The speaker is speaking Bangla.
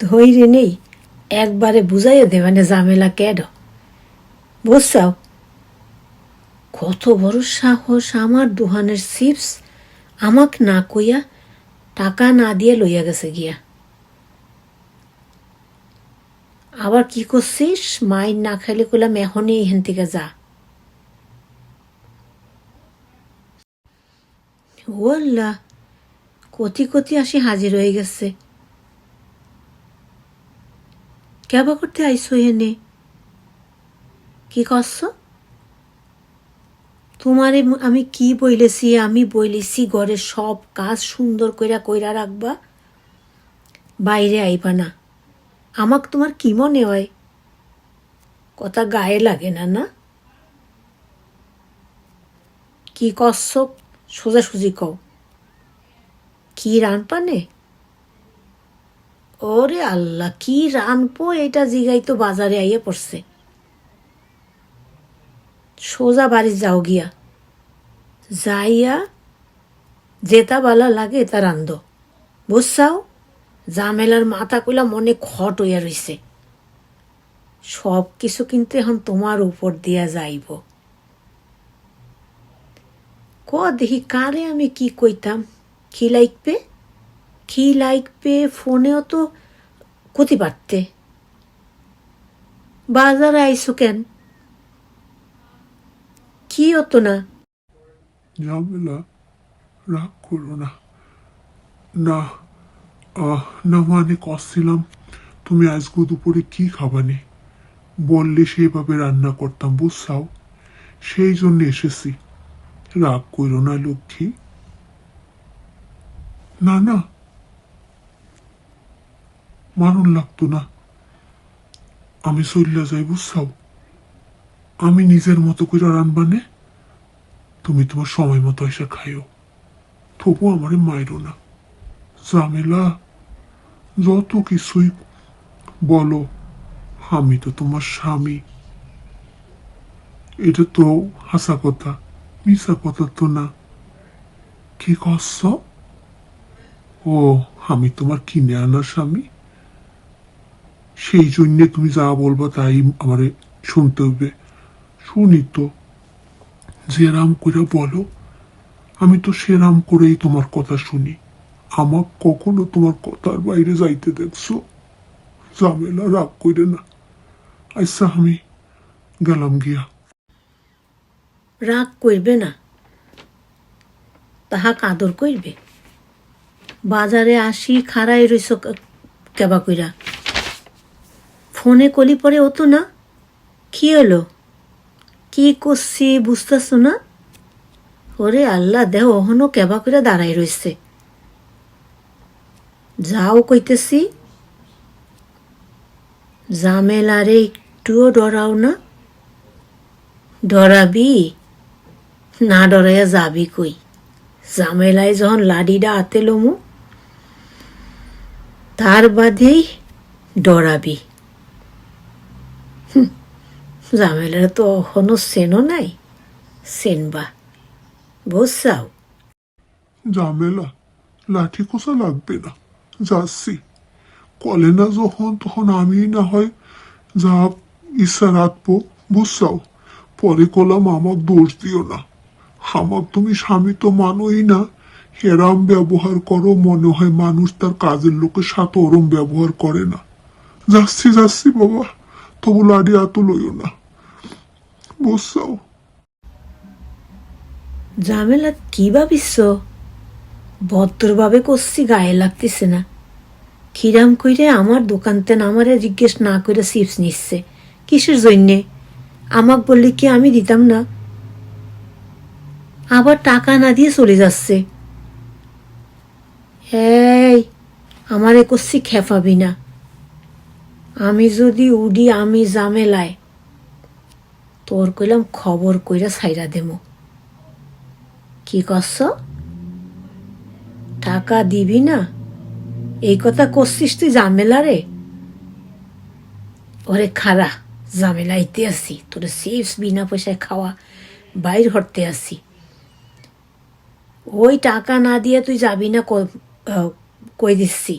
ধৈর্য নেই। একবারে বুঝাইয়া দেবানে ঝামেলা কেড বুঝছাও? কত বড় সাহস আমার দোহানের চিপস। আমাক না কইয়া টাকা না দিয়ে লইয়া গেছে গিয়া। আবার কি করছিস? মাই না খাইলে কইলাম এখনই এখান থেকে যা। ও আল্লাহ কতি কতি আসি হাজির হয়ে গেছে। কেবা করতে আইসো এনে? কি করছ? তোমারে আমি কি বইলেছি? আমি বইলেছি ঘরের সব কাজ সুন্দর কইরা কইরা রাখবা। বাইরে আইবা না। আমাক তোমার কি মনে হয়? কথা গায়ে লাগে না না? কি করছ? সোজাসুজি কও। কি রান পানে? ওরে আল্লাহ, কি রানপো এটা জিগাই তো বাজারে আইয়ে পড়ছে। সোজা বাড়ি যাও গিয়া। যাইয়া যেটা বালা লাগে এটা রান্ধ। বুঝছাও? জামেলার মাথা কইলা মনে খট হইয়া রইছে। সব কিছু কিন্তু এখন তোমার উপর দিয়া যাইব। ক দেখি, কারে আমি কি কইতাম? কি লাইকবে? কি লাইকবে ফোনেও তো ক্ষতি পারতে বাজারে আইসো কেন? কি হতো না? ঝামেলা, রাগ করো না। না না মানে কষছিলাম। তুমি আজকে দুপুরে কি খাবানে? বললে সেইভাবে রান্না করতাম, বুঝছাও? সেই জন্য এসেছি। রাগ করো না, লক্ষ্মী। না না মারণ লাগতো না। আমি চল্লা যাই, বুঝছাও? আমি নিজের মতো করে রানবানে তুমি তোমার সময় মতো এসে খাইও। তবু আমারে মাইরো না। ঝামেলা, যত কিছুই বলো, আমি তো তোমার স্বামী। এটা তো হাসা কথা মিশা কথা তো না। কি কষ্ট ও, আমি তোমার কিনে আনা স্বামী? সেই জন্যে তুমি যা বলবা তাই আমারে শুনতে হবে। শুনি তো যেরাম করে বলো, আমি তো সেরাম করেই তোমার কথা শুনি। আমার কখনো তোমার কথার বাইরে যাইতে দেখছ? ঝামেলা রাগ করে না। আচ্ছা আমি গেলাম গিয়া। রাগ করবে না? তাহা কাদর করবে বাজারে আসি খাড়াই রইস কেবা কইরা? ফোনে কলি পরে হতো না? কি হলো? কি করছি বুঝতেছ না? ওরে আল্লাহ, দেহ অহনো কেবা করে দাঁড়াই রইছে। যাও কইতেছি। জামেলারে একটুও ডরাও না। ডরাবি? না ডরাইয়া যাবি কই? জামেলায় যখন লাডিডা আতে লমু, তার বাদেই ডরাবি। জামেলার তো এখনও সেনও নাই। সেনবা বুঝছাও ঝামেলা, লাঠি কোষা লাগবে না, যাচ্ছি। কলে না যখন, তখন আমি না হয় যা ইচ্ছা রাখব বুঝছাও পরে কলাম আমার দোষ দিও না। আমার তুমি স্বামী তো মানোই না। এরাম ব্যবহার করো, মনে হয় মানুষ তার কাজের লোকের সাথে ওরম ব্যবহার করে না। যাচ্ছি যাচ্ছি, বাবা। তবু লাডি এত লইও না ঝামেলা কি ভাবিস ভদ্রভাবে করছি গায়ে লাগতেছে না খিরাম কইরে আমার দোকানতে আমারে জিজ্ঞেস না করে চিপস নিচ্ছে কিসের জন্যে আমাক বললে কি আমি দিতাম না আবার টাকা না দিয়ে চলে যাচ্ছে এই আমারে করছি খেপাবি না আমি যদি উডি, আমি জামেলায় তোর কইলাম খবর কইরা সাইরা দেমো। কি করছ টাকা দিবি না? এই কথা করছিস তুই জামেলা রে ওরে খারা জামেলাইতে আসি। তোর চিপস, বিনা পয়সায় খাওয়া, বাইর হরতে আসি। ওই টাকা না দিয়ে তুই যাবি না কই দিচ্ছি?